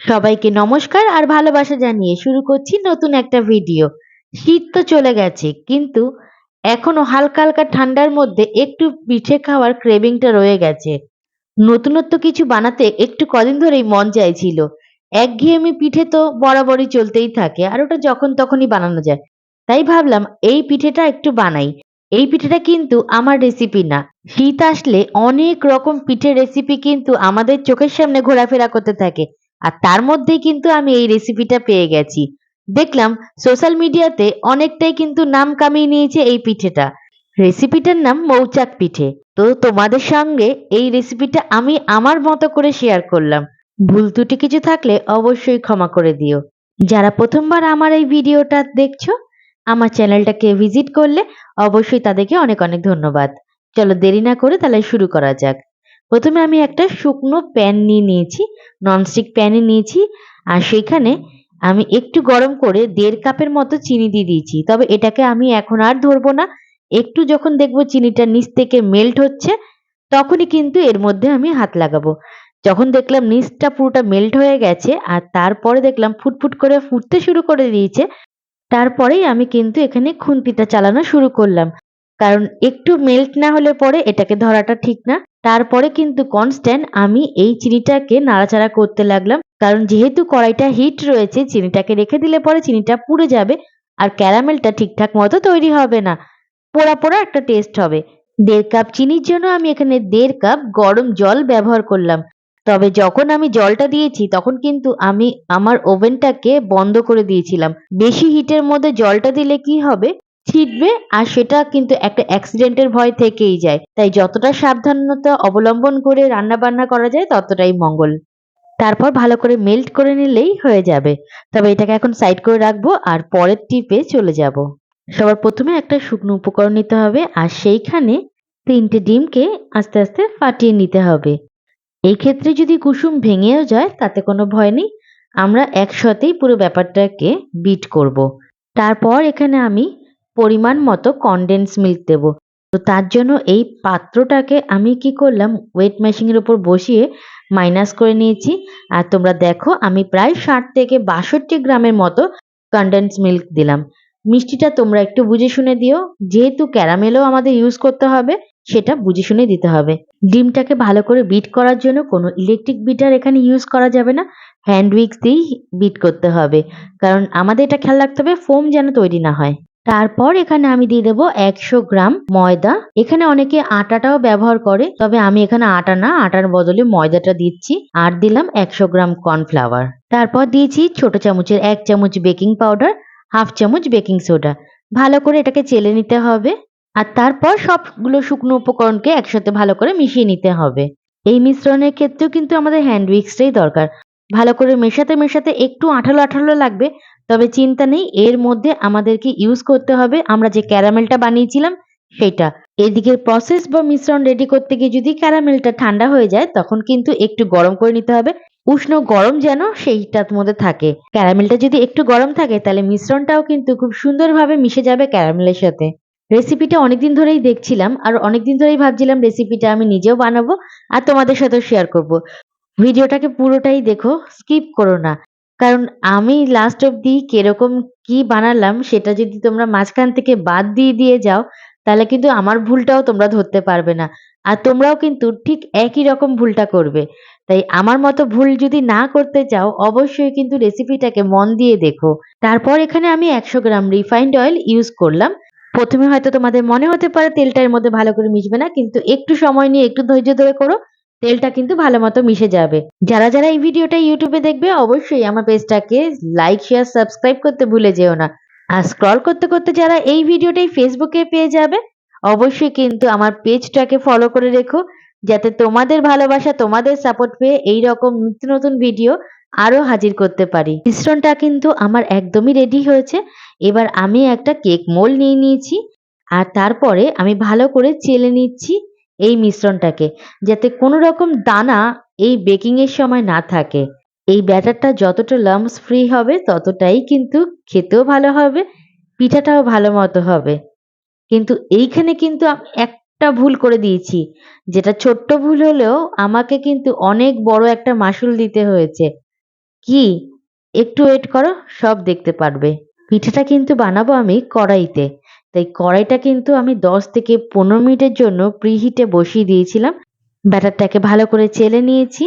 সবাইকে নমস্কার আর ভালোবাসা জানিয়ে শুরু করছি নতুন একটা ভিডিও। শীত তো চলে গেছে, কিন্তু এখনও হালকা হালকা ঠান্ডার মধ্যে একটু পিঠে খাওয়ার ক্রেভিংটা রয়ে গেছে। নতুনত্ব কিছু বানাতে একটু কদিন ধরেই মন চাইছিল। একঘেয়েমি পিঠে তো বরাবরই চলতেই থাকে, আর ওটা যখন তখনই বানানো যায়। তাই ভাবলাম, এই পিঠেটা একটু বানাই। এই পিঠেটা কিন্তু আমার রেসিপি না। শীত আসলে অনেক রকম পিঠের রেসিপি কিন্তু আমাদের চোখের সামনে ঘোরাফেরা করতে থাকে। আর তার মধ্যেই কিন্তু আমি এই রেসিপিটা পেয়ে গেছি। দেখলাম সোশ্যাল মিডিয়াতে অনেকটাই কিন্তু নাম কামিয়ে নিয়েছে এই পিঠেটা। রেসিপিটার নাম মৌচাক পিঠে। তো তোমাদের সঙ্গে এই রেসিপিটা আমি আমার মতো করে শেয়ার করলাম। ভুল ত্রুটি কিছু থাকলে অবশ্যই ক্ষমা করে দিও। যারা প্রথমবার আমার এই ভিডিওটা দেখছ, আমার চ্যানেলটাকে ভিজিট করলে অবশ্যই তাদেরকে অনেক অনেক ধন্যবাদ। চলো দেরি না করে তাহলে শুরু করা যাক। প্রথমে আমি একটা শুকনো প্যান নিয়ে নিয়েছি। ননস্টিক প্যানে নিয়েছি, আর সেইখানে আমি একটু গরম করে দেড় কাপের মতো চিনি দিয়ে দিয়েছি। তবে এটাকে আমি এখন আর ধরবো না। একটু যখন দেখব চিনিটা নিচ থেকে মেল্ট হচ্ছে, তখনই কিন্তু এর মধ্যে আমি হাত লাগাবো। যখন দেখলাম নিচটা পুরোটা মেল্ট হয়ে গেছে, আর তারপরে দেখলাম ফুটফুট করে ফুটতে শুরু করে দিয়েছে, তারপরেই আমি কিন্তু এখানে খুন্তিটা চালানো শুরু করলাম। কারণ একটু মেল্ট না হলে পরে এটাকে ধরাটা ঠিক না। তারপরে কিন্তু কনস্ট্যান্ট আমি এই চিনিটাকে নাড়াচাড়া করতে লাগলাম। কারণ যেহেতু কড়াইটা হিট রয়েছে, চিনিটাকে রেখে দিলে পরে চিনিটা পুড়ে যাবে আর ক্যারামেলটা ঠিকঠাক মতো তৈরি হবে না। পোড়া পোড়া একটা টেস্ট হবে। দেড় কাপ চিনির জন্য আমি এখানে দেড় কাপ গরম জল ব্যবহার করলাম। তবে যখন আমি জলটা দিয়েছি, তখন কিন্তু আমি আমার ওভেনটাকে বন্ধ করে দিয়েছিলাম। বেশি হিটের মধ্যে জলটা দিলে কি হবে? ছিটবে আর সেটা কিন্তু একটা অ্যাক্সিডেন্টের ভয় থেকেই যায়। তাই যতটা সাবধানতা অবলম্বন করে রান্না বান্না করা যায়, ততটাই মঙ্গল। তারপর ভালো করে মেল্ট করে নিলেই হয়ে যাবে। তবে এটাকে এখন সাইড করে রাখব আর পরের টিপে চলে যাব। সবার প্রথমে একটা শুকনো উপকরণ নিতে হবে আর সেইখানে তিনটে ডিমকে আস্তে আস্তে ফাটিয়ে নিতে হবে। এই ক্ষেত্রে যদি কুসুম ভেঙেও যায়, তাতে কোনো ভয় নেই। আমরা একসাথেই পুরো ব্যাপারটাকে বিট করব। তারপর এখানে আমি পরিমাণ মতো কনডেন্স মিল্ক দেব। তো তার জন্য এই পাত্রটাকে আমি কি করলাম ওয়েট মেশিনের উপর বসিয়ে মাইনাস করে নিয়েছি। আর তোমরা দেখো, আমি প্রায় ষাট থেকে বাষট্টি গ্রামের মতো কনডেন্স মিল্ক দিলাম। মিষ্টিটা তোমরা একটু বুঝে শুনে দিও, যেহেতু ক্যারামেলও আমাদের ইউজ করতে হবে, সেটা বুঝে শুনে দিতে হবে। ডিমটাকে ভালো করে বিট করার জন্য কোনো ইলেকট্রিক বিটার এখানে ইউজ করা যাবে না। হ্যান্ড উইক্স দিয়েই বিট করতে হবে। কারণ আমাদের এটা খেয়াল রাখতে হবে ফোম যেন তৈরি না হয়। তারপর এখানে আমি দিয়ে দেবো একশো গ্রাম ময়দা। এখানে অনেকে আটাটাও ব্যবহার করে, তবে আমি এখানে আটা না, আটার বদলে ময়দাটা দিচ্ছি আর দিলাম একশো গ্রাম কর্নফ্লাওয়ার। তারপর দিয়েছি ছোট চামচের এক চামচ বেকিং পাউডার, হাফ চামচ বেকিং সোডা। ভালো করে এটাকে চেলে নিতে হবে আর তারপর সবগুলো শুকনো উপকরণকে একসাথে ভালো করে মিশিয়ে নিতে হবে। এই মিশ্রণের ক্ষেত্রেও কিন্তু আমাদের হ্যান্ড উইক্সটাই দরকার। ভালো করে মেশাতে মেশাতে একটু আঠালো আঠালো লাগবে, তবে চিন্তা নেই, এর মধ্যে আমাদেরকে ইউজ করতে হবে। আমরা যে ক্যারামেলটা বানিয়েছিলাম সেটা এদিকে প্রসেস বা মিশ্রণ রেডি করতে গিয়ে যদি ক্যারামেলটা ঠান্ডা হয়ে যায়, তখন কিন্তু একটু গরম করে নিতে হবে। উষ্ণ গরম যেন সেইটার মধ্যে থাকে। ক্যারামেলটা যদি একটু গরম থাকে, তাহলে মিশ্রণটাও কিন্তু খুব সুন্দরভাবে মিশে যাবে ক্যারামেলের সাথে। রেসিপিটা অনেকদিন ধরেই দেখছিলাম, আর অনেকদিন ধরেই ভাবছিলাম রেসিপিটা আমি নিজেও বানাবো, আর তোমাদের সাথেও শেয়ার করব। ভিডিওটাকে পুরোটাই দেখো স্কিপ করো না। কারণ আমি লাস্ট অব্দি কীরকম কি বানালাম সেটা যদি তোমরা মাঝখান থেকে বাদ দিয়ে দিয়ে যাও, তাহলে কিন্তু আমার ভুলটাও তোমরা ধরতে পারবে না। আর তোমরাও কিন্তু ঠিক একই রকম ভুলটা করবে। তাই আমার মতো ভুল যদি না করতে চাও, অবশ্যই কিন্তু রেসিপিটাকে মন দিয়ে দেখো। তারপর এখানে আমি একশো গ্রাম রিফাইন্ড অয়েল ইউজ করলাম। প্রথমে হয়তো তোমাদের মনে হতে পারে তেলটা এর মধ্যে ভালো করে মিশবে না, কিন্তু একটু সময় নিয়ে একটু ধৈর্য ধরে করো। তেলটা কিন্তু ভালো মতো মিশে যাবে। যারা যারা এই ভিডিওটা ইউটিউবে দেখবে, অবশ্যই আমার পেজটাকে লাইক শেয়ার সাবস্ক্রাইব করতে ভুলে যেও না। আর স্ক্রল করতে করতে যারা এই ভিডিওটাই ফেসবুকে পেয়ে যাবে, অবশ্যই কিন্তু আমার পেজটাকে ফলো করে রেখো, যাতে তোমাদের ভালোবাসা, তোমাদের সাপোর্ট পেয়ে এই রকম নিত্য নতুন ভিডিও আরও হাজির করতে পারি। মিশ্রণটা কিন্তু আমার একদমই রেডি হয়েছে। এবার আমি একটা কেক মোল নিয়ে নিয়েছি, আর তারপরে আমি ভালো করে চেলে নিচ্ছি। এই মিশ্রণটাকে, যাতে কোনো রকম দানা এই বেকিং এর সময় না থাকে। এই ব্যাটারটা যতটা লামস ফ্রি হবে, ততটাই কিন্তু খেতেও ভালো হবে, পিঠাটাও ভালো মতো হবে। কিন্তু এইখানে কিন্তু একটা ভুল করে দিয়েছি। যেটা ছোট্ট ভুল হলেও আমাকে কিন্তু অনেক বড় একটা মাসুল দিতে হয়েছে। কি? একটু ওয়েট করো, সব দেখতে পারবে। পিঠাটা কিন্তু বানাবো আমি কড়াইতে। তাই কড়াইটা কিন্তু আমি দশ থেকে পনেরো মিনিটের জন্য প্রিহিটে বসিয়ে দিয়েছিলাম। ব্যাটারটাকে ভালো করে চেলে নিয়েছি।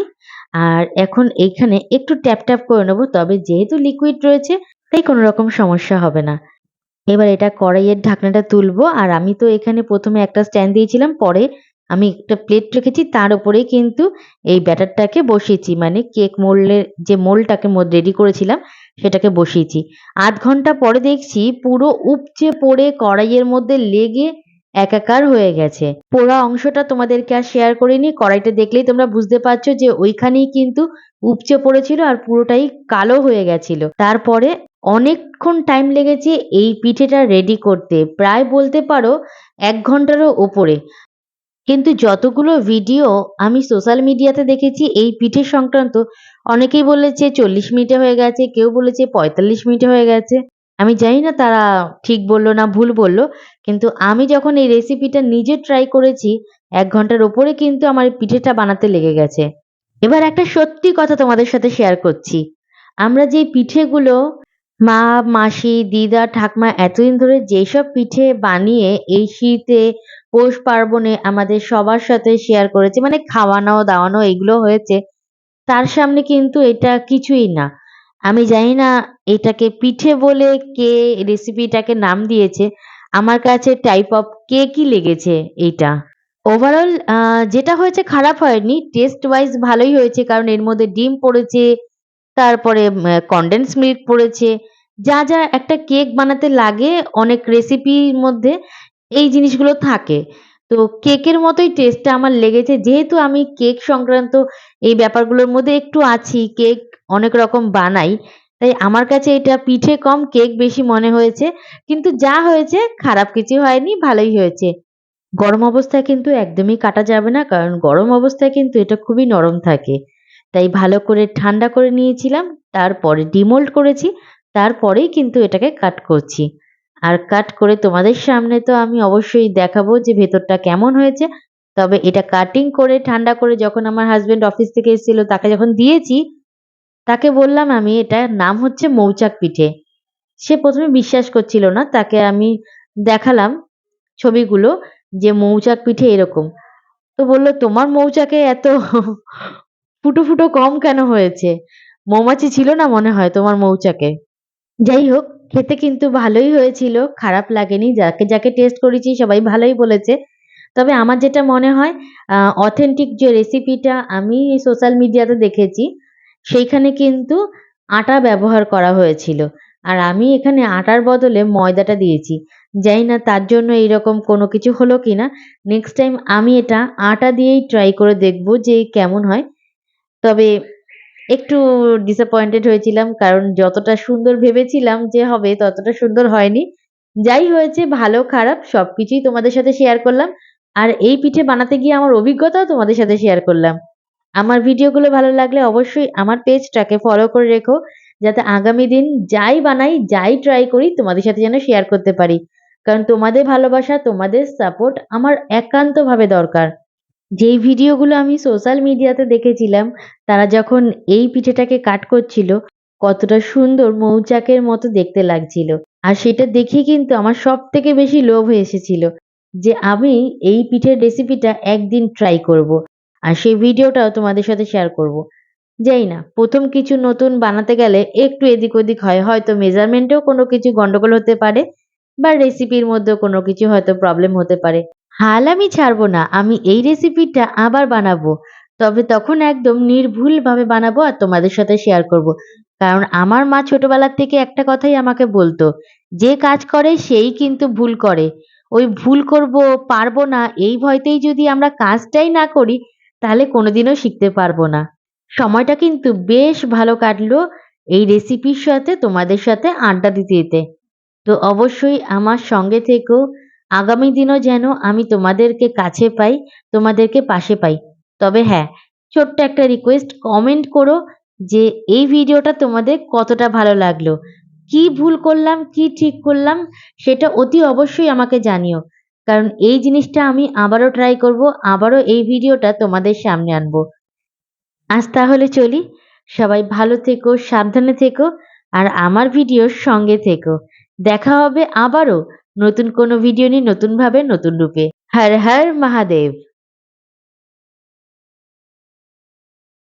আর এখন এইখানে একটু ট্যাপ ট্যাপ করে নেব, তবে যেহেতু লিকুইড রয়েছে, তাই কোনো রকম সমস্যা হবে না। এবার এটা কড়াইয়ের ঢাকনাটা তুলবো, আর আমি তো এখানে প্রথমে একটা স্ট্যান্ড দিয়েছিলাম, পরে আমি একটা প্লেট রেখেছি, তার উপরেই কিন্তু এই ব্যাটারটাকে বসিয়েছি। মানে কেক মোল্ডের যে মোল্ডটাকে রেডি করেছিলাম সেটাকে বসিয়েছি। আধ ঘণ্টা পরে দেখছি পুরো উপচে পড়ে কড়াইয়ের মধ্যে লেগে একাকার হয়ে গেছে। পোড়া অংশটা তোমাদেরকে আর শেয়ার করিনি, কড়াইটা দেখলেই তোমরা বুঝতে পারছ যে ওইখানেই কিন্তু উপচে পড়েছিল আর পুরোটাই কালো হয়ে গেছিল। তারপরে অনেকক্ষণ টাইম লেগেছে এই পিঠেটা রেডি করতে। প্রায় বলতে পারো এক ঘন্টারও ওপরে। কিন্তু যতগুলো ভিডিও আমি সোশ্যাল মিডিয়াতে দেখেছি, এই পিঠে সংক্রান্ত অনেকেই বলেছে চল্লিশ মিনিটে হয়ে গেছে, কেউ বলেছে পঁয়তাল্লিশ মিনিটে হয়ে গেছে। আমি জানি না তারা ঠিক বলল না ভুল বলল, কিন্তু আমি যখন এই রেসিপিটা নিজে ট্রাই করেছি, এক ঘণ্টার ওপরে কিন্তু আমার এই পিঠেটা বানাতে লেগে গেছে। এবার একটা সত্যি কথা তোমাদের সাথে শেয়ার করছি। আমরা যে পিঠেগুলো মা, মাসি, দিদা, ঠাকমা এতদিন ধরে যেসব পিঠে বানিয়ে এই শীতে পৌষ পার্বণে আমাদের সবার সাথে শেয়ার করেছে মানে খাওয়ানো, দাওয়ানো, এগুলো হয়েছে। তার সামনে কিন্তু এটা কিছুই না। আমি জানি না এটাকে পিঠে বলে কে রেসিপিটাকে নাম দিয়েছে। আমার কাছে টাইপ অফ কেকই লেগেছে এইটা। ওভারঅল যেটা হয়েছে খারাপ হয়নি টেস্ট ওয়াইজ ভালোই হয়েছে, কারণ এর মধ্যে ডিম পড়েছে, তারপরে কন্ডেন্স মিল্ক পড়েছে। যা যা একটা কেক বানাতে লাগে অনেক রেসিপির মধ্যে এই জিনিসগুলো থাকে। তো কেকের মতোই টেস্টটা আমার লেগেছে। যেহেতু আমি কেক সংক্রান্ত এই ব্যাপারগুলোর মধ্যে একটু আছি, কেক অনেক রকম বানাই, তাই আমার কাছে এটা পিঠে কম, কেক বেশি মনে হয়েছে। কিন্তু যা হয়েছে, খারাপ কিছু হয়নি, ভালোই হয়েছে। গরম অবস্থায় কিন্তু একদমই কাটা যাবে না, কারণ গরম অবস্থায় কিন্তু এটা খুবই নরম থাকে। তাই ভালো করে ঠান্ডা করে নিয়েছিলাম, তারপরে ডিমোল্ড করেছি, তারপরেই কিন্তু এটাকে কাট করছি। আর কাট করে তোমাদের সামনে তো আমি অবশ্যই দেখাবো যে ভেতরটা কেমন হয়েছে। তবে এটা কাটিং করে, ঠান্ডা করে যখন আমার হাজবেন্ড অফিস থেকে এসেছিল, তাকে যখন দিয়েছি, তাকে বললাম আমি এটা নাম হচ্ছে মৌচাক পিঠে। সে প্রথমে বিশ্বাস করছিল না, তাকে আমি দেখালাম ছবিগুলো যে মৌচাক পিঠে এরকম। তো বলল, তোমার মৌচাকে এত ফুটো ফুটো কম কেন হয়েছে? মৌমাছি ছিল না মনে হয় তোমার মৌচাকে। যাই হোক খেতে কিন্তু ভালোই হয়েছিল, খারাপ লাগেনি, যাকে যাকে টেস্ট করেছি সবাই ভালোই বলেছে। তবে আমার যেটা মনে হয় অথেন্টিক যে রেসিপিটা আমি সোশ্যাল মিডিয়াতে দেখেছি, সেইখানে কিন্তু আটা ব্যবহার করা হয়েছিল। আর আমি এখানে আটার বদলে ময়দাটা দিয়েছি। জানি না তার জন্য এইরকম কোনো কিছু হলো কি না নেক্সট টাইম আমি এটা আটা দিয়েই ট্রাই করে দেখব যে কেমন হয়। তবে একটু ডিসঅ্যাপয়েন্টেড হয়েছিলাম, কারণ যতটা সুন্দর ভেবেছিলাম যে হবে, ততটা সুন্দর হয়নি। যাই হয়েছে, ভালো, খারাপ সব কিছুই তোমাদের সাথে শেয়ার করলাম। আর এই পিঠে বানাতে গিয়ে আমার অভিজ্ঞতাও তোমাদের সাথে শেয়ার করলাম। আমার ভিডিওগুলো ভালো লাগলে অবশ্যই আমার পেজটাকে ফলো করে রেখো, যাতে আগামী দিন যাই বানাই, যাই ট্রাই করি, তোমাদের সাথে যেন শেয়ার করতে পারি। কারণ তোমাদের ভালোবাসা, তোমাদের সাপোর্ট আমার একান্তভাবে দরকার। যেই ভিডিওগুলো আমি সোশ্যাল মিডিয়াতে দেখেছিলাম, তারা যখন এই পিঠেটাকে কাট করছিল, কতটা সুন্দর মৌচাকের মতো দেখতে লাগছিল আর সেটা দেখে কিন্তু আমার সব থেকে বেশি লোভ এসেছিল যে আমি এই পিঠের রেসিপিটা একদিন ট্রাই করব। আর সেই ভিডিওটাও তোমাদের সাথে শেয়ার করব। যাই না, প্রথম কিছু নতুন বানাতে গেলে একটু এদিক ওদিক হয় হয়তো মেজারমেন্টেও কোনো কিছু গন্ডগোল হতে পারে বা রেসিপির মধ্যেও কোনো কিছু হয়তো প্রবলেম হতে পারে হাল আমি ছাড়বো না, আমি এই রেসিপিটা আবার বানাবো। তবে তখন একদম নির্ভুলভাবে বানাবো আর তোমাদের সাথে শেয়ার করব। কারণ আমার মা ছোটবেলার থেকে একটা কথাই আমাকে বলতো, যে কাজ করে সেই কিন্তু ভুল করে। ওই ভুল করব, পারব না, এই ভয়তেই যদি আমরা কাজটাই না করি, তাহলে কোনোদিনও শিখতে পারব না। সময়টা কিন্তু বেশ ভালো কাটলো এই রেসিপির সাথে, তোমাদের সাথে আড্ডা দিতে দিতে। তো অবশ্যই আমার সঙ্গে থেকেও আগামী দিনও যেন আমি তোমাদেরকে কাছে পাই, তোমাদেরকে পাশে পাই। তবে হ্যাঁ ছোট্ট একটা রিকোয়েস্ট কমেন্ট করো যে এই ভিডিওটা তোমাদের কতটা ভালো লাগল। কি ভুল করলাম, কি ঠিক করলাম, সেটা অতি অবশ্যই আমাকে জানিও। কারণ এই জিনিসটা আমি আবারও ট্রাই করব, আবারও এই ভিডিওটা তোমাদের সামনে আনব। আজ তাহলে চলি। সবাই ভালো থেকো, সাবধানে থেকো, আর আমার ভিডিওর সঙ্গে থেকো। দেখা হবে আবারও। নতুন কোনো ভিডিও নিয়ে নতুনভাবে নতুন রূপে। হর হর মহাদেব।